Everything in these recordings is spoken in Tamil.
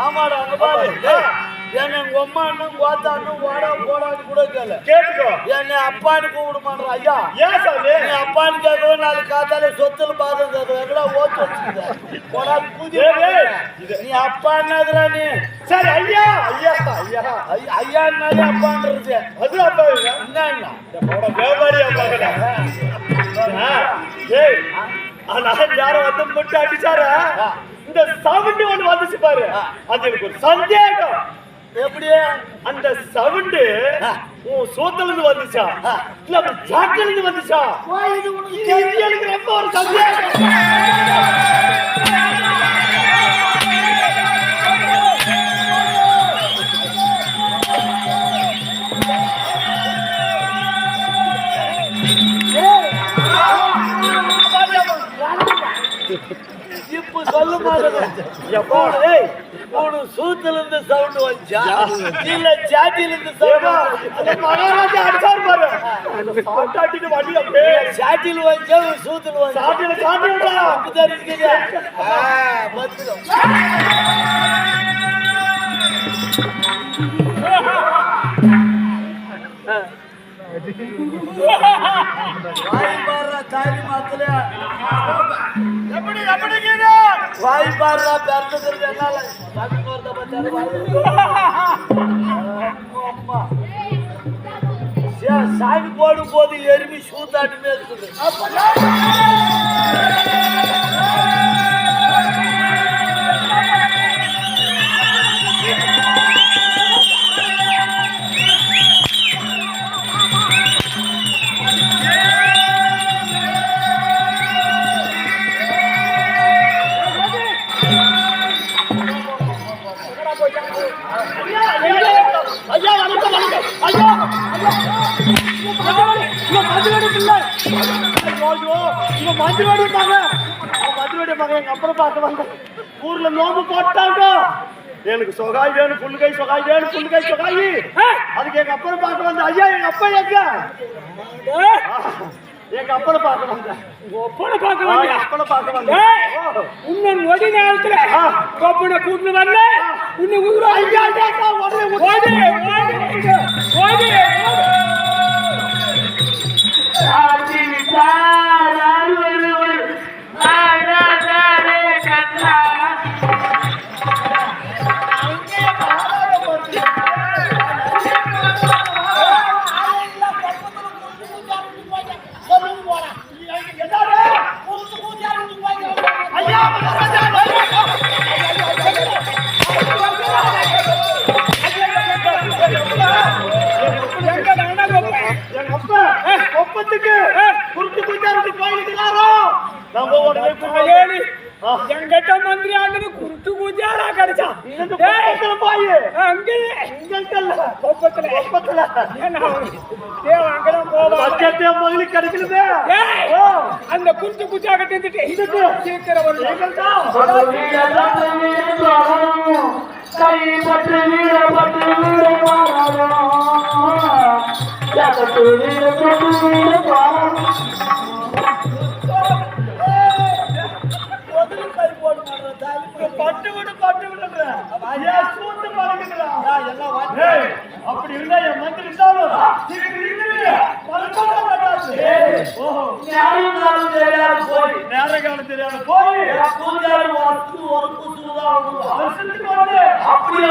ஆமாடா அங்க பாரு. என்ன உங்க அம்மா அண்ணன் கோத்தா அண்ணன் ஓடா போடான்னு கூட கேளு. கேட்டுக்கோ. என்னை அப்பான்னு கூப்பிடுமான்ற ஐயா. ஏன் சாமி? நீ அப்பான்னு கேட்கவே நாலு காத்தால சொத்துல பாதம் கேட்கவே எங்கடா ஓட்டு வச்சுக்கிட்ட? போடா பூஜை. நீ அப்பா என்னதுடா நீ? சரி ஐயா. ஐயா ஐயா ஐயா என்னாலே அப்பான்றது. அது அப்பா இல்ல. என்ன என்ன? நம்மளோட வியாபாரி அப்பா ஏய் ஆனா யாரும் வந்து முட்டை அடிச்சாரா இந்த சவுண்ட் ஒண்ணு வந்துச்சு பாரு. அது எனக்கு ஒரு சந்தேகம். எப்படியே அந்த சவுண்டு உன் சோத்துல இருந்து வந்துச்சா இல்ல அந்த ஜாக்கில இருந்து வந்துச்சா இது எனக்கு ரொம்ப ஒரு சந்தேகம். Thank you. சொல்ல உனக்கு சூத்துல இருந்து சவுண்ட் வந்துச்சா? இல்ல சாட்டில இருந்து சவுண்ட் மகாராஜா அடிச்சாரு பாரு. அந்த சாட்டாட்டிட்டு வண்டி அப்படியே சாட்டில் வந்துச்சா? சூத்துல வந்துச்சா? சாட்டில சாட்டி விட்டா அப்படிதான் இருக்குது ஆ, வந்துடும். வாய் பாடுறா எப்படிங்க வாய் பாடுறா பிறந்தது என்னால. சாமி போறத. சே, சாமி போடும் போது எருமி சூத்தாட்டுமே இருக்குது. மகன் அவன் மதுவேடு மகன் எங்க அப்புறம் பார்க்க வந்தேன் ஊர்ல நோம்பு போட்டாங்க. எனக்கு சொகாய் வேணும் புல்லுகை சொகாய் வேணும் புல்லுகை சொகாய். அதுக்கு எங்க அப்புறம் பார்க்க வந்தேன் ஐயா எங்க அப்பா எங்க? எங்க அப்பனை பார்க்க வந்தேன் ஒப்பனை பார்க்க? எங்க அப்பனை பார்க்க வந்தேன் உன்னை நொடி நேரத்துல. ஒப்பனை கூட்டிட்டு வரல. உன்னை உயிரோட ஐயா ஐயா, உடனே ஓடு, ஓடு, ஓடு, ஓடு. ஒப்பத்துக்கு குறுக்கு குஞ்சாரத்து போயிருக்கிறாரோ நம்ம உடனே. எங்கிட்ட மந்திரி ஆண்டது குருட்டு கிடைச்சா போய் அங்கே ஒப்பத்துல ஒப்பத்துல பக்கத்தே மகளுக்கு கிடைக்கிறது அந்த குஞ்சா கட்டி இதுக்கு சீக்கிரம் கைப்பற்று வீரப்பட்டு வீர ஜகத்து வீரப்பட்டு பட்டு விடு பட்டு விடுன்ற ஐயா சூத்து ஏய் அப்படி இருந்தா என் மந்திரி இருந்தாலும் நேர காலம் தெரியாத போய். வருஷத்துக்கு வந்து அப்படியே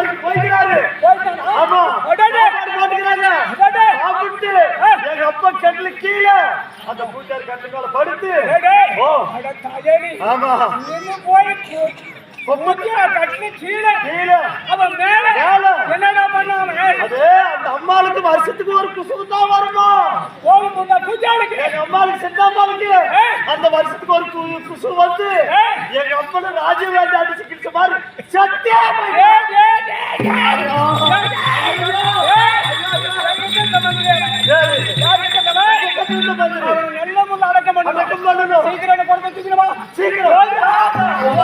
ஒவ்வொருத்தர் ஆமா சாப்பிட்டு எங்க அப்பா கட்டில கீழே அந்த பூஜாரி கட்டில படுத்து ஆமா கீழே அவன் மேல என்னடா அது அந்த அம்மாளுக்கு வருஷத்துக்கு ஒரு குசுகு தான் வருமா எங்க அம்மாளுக்கு செத்த அந்த வருஷத்துக்கு ஒரு குசு வந்து எங்க அப்பனை ராஜீவ் காந்தி அடிச்சு கிழிச்ச மாதிரி சத்தியா ஏய், ஏய், ஏய், ஏய். சரி அவனை நல்ல முள்ள அடக்கம் பண்ணணும். அடக்கம் பண்ணணும். சீக்கிரம் என்னை கொண்டு போய் தூக்கிட்டு வா. சீக்கிரம்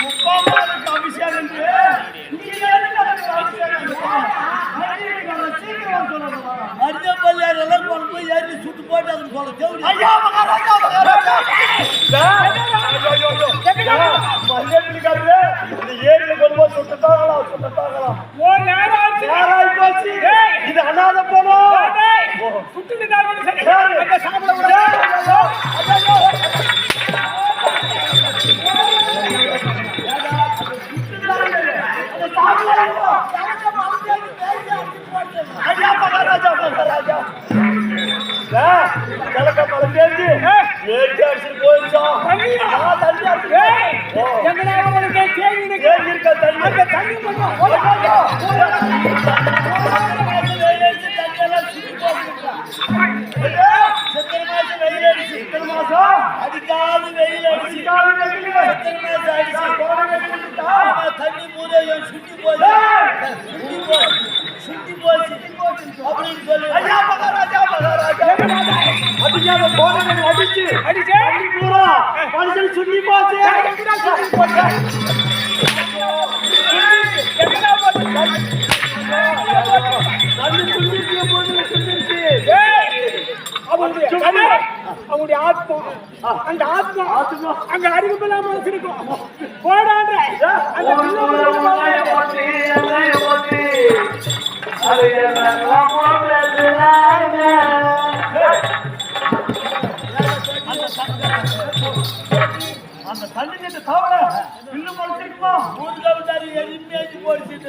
முப்பாமாருக்கு அபிஷேகம் என்று இங்க எதுக்கு அவருக்கு அபிஷேகம்? மரியாதை சீக்கிரம் சொல்லணும் மனித பள்ளியார் எல்லாம் கொண்டு போய் boy doesn't want to do this. ஐயா மகா ராஜா மகா ராஜா ஐயோ ஐயோ ஐயோ மஞ்சள் நிக்காதே இந்த ஏரியில கொண்டு போய் சுட்டுட்டாங்களா சுட்டுட்டாங்களா ஓ நேரா நேரா போச்சு இது அனாத போனோ சுட்டுட்டாங்க அந்த சாப்பிட கூட ஐயோ ஐயா மகாராஜா மகாராஜா கிழக்க மலை பேஞ்சு ஏற்றி அடிச்சுட்டு போயிடுச்சா தண்ணி அடிச்சு இருக்க. சித்திரை மாசம் வெயில் அடிச்சு சித்திரை மாசம்? அடிக்காது வெயில் அடிச்சு. அடிச்சு. சித்திரை மாசம் அடிச்சு. மூதையும் சுண்டி போச்சு. சுண்டி போச்சு சுண்டி போச்சு. அப்படின்னு சொல்லி. ஆத்மா அந்த ஆத்மா. அங்க அறிவிப்பெல்லாம் மனசிருக்கும் போடான்ற அந்த தண்ணி தவற இன்னும் மனுஷனுக்குமா மூணு கவிதாரி எரிமையாச்சு போடிச்சிட்டு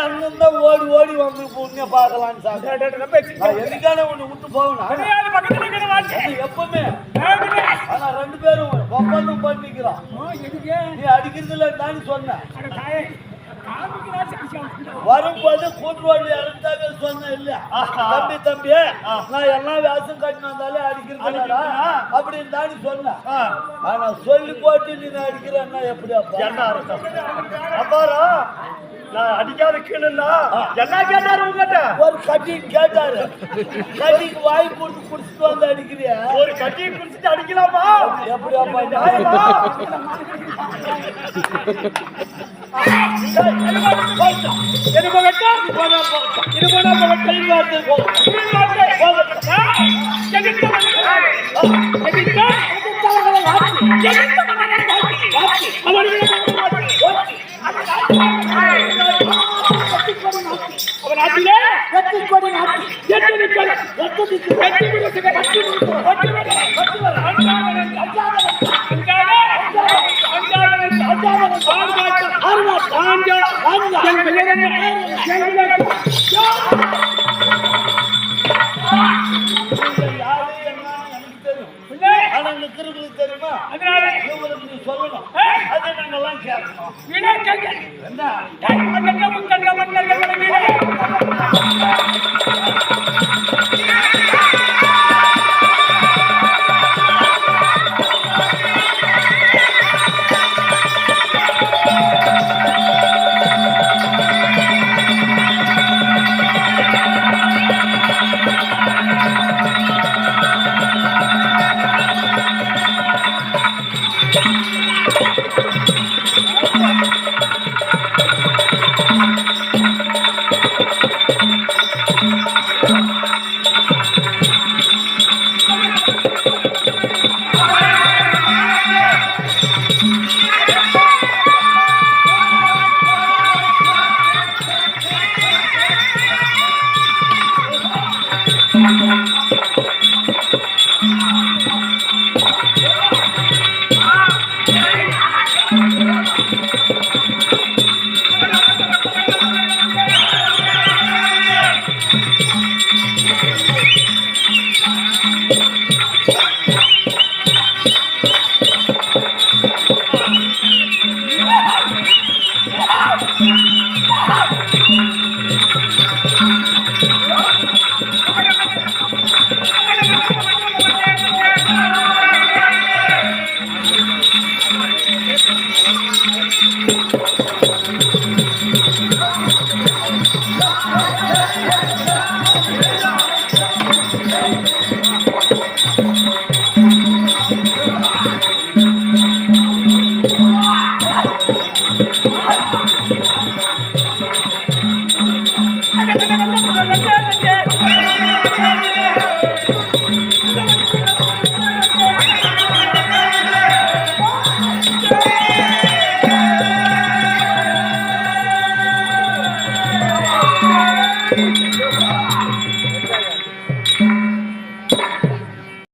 சரி அங்கிருந்தா ஓடி ஓடி வந்து புண்ணிய பார்க்கலான்னு நான் எதுக்கான ஒண்ணு விட்டு போகணும் எப்பவுமே. ஆனா ரெண்டு பேரும் ஒப்பந்தம் பண்ணிக்கிறான் நீ அடிக்கிறது தாயே காமிக்கிறா சரி வரும்போது கூட்டுவாடி இறந்தாவே சொன்னேன் இல்ல. தம்பி தம்பி நான் எல்லாம் வேஷம் கட்டினு வந்தாலே அடிக்கிறதுடா அப்படின்னு தானே சொன்னேன் ஆனா சொல்லி போட்டு நீ அடிக்கிறன்னா எப்படி அப்பா? அப்பாரா நான் அடிக்காத கீழுன்னா என்ன கேட்டாரு உங்ககிட்ட? ஒரு கட்டி கேட்டாரு. கட்டிக்கு வாய் போட்டு குடிச்சிட்டு வந்து அடிக்கிறியா? ஒரு கட்டியை குடிச்சிட்டு அடிக்கலாமா? எப்படி அப்பா நியாயமா? இது அவன் ஆற்றிலே எட்டு கோடி நாட்டி எட்டு நிக்கல் எட்டு நிக்கல் வெற்றி நிக்கல் வெற்றி நிக்கல் வெற்றி நிக்கல் வெற்றி வர அஞ்சாவதன் அஞ்சாவதன் அஞ்சாவதன் அஞ்சாவதன் அஞ்சாவதன் ஆஞ்சா ஆஞ்சா என் பெயர் என்ன என் விளக்கு தெரியுமா அதனால இவங்களுக்கு சொல்லணும் அதை நாங்கெல்லாம் கேட்கணும் வீணே கேட்க என்ன Thank you.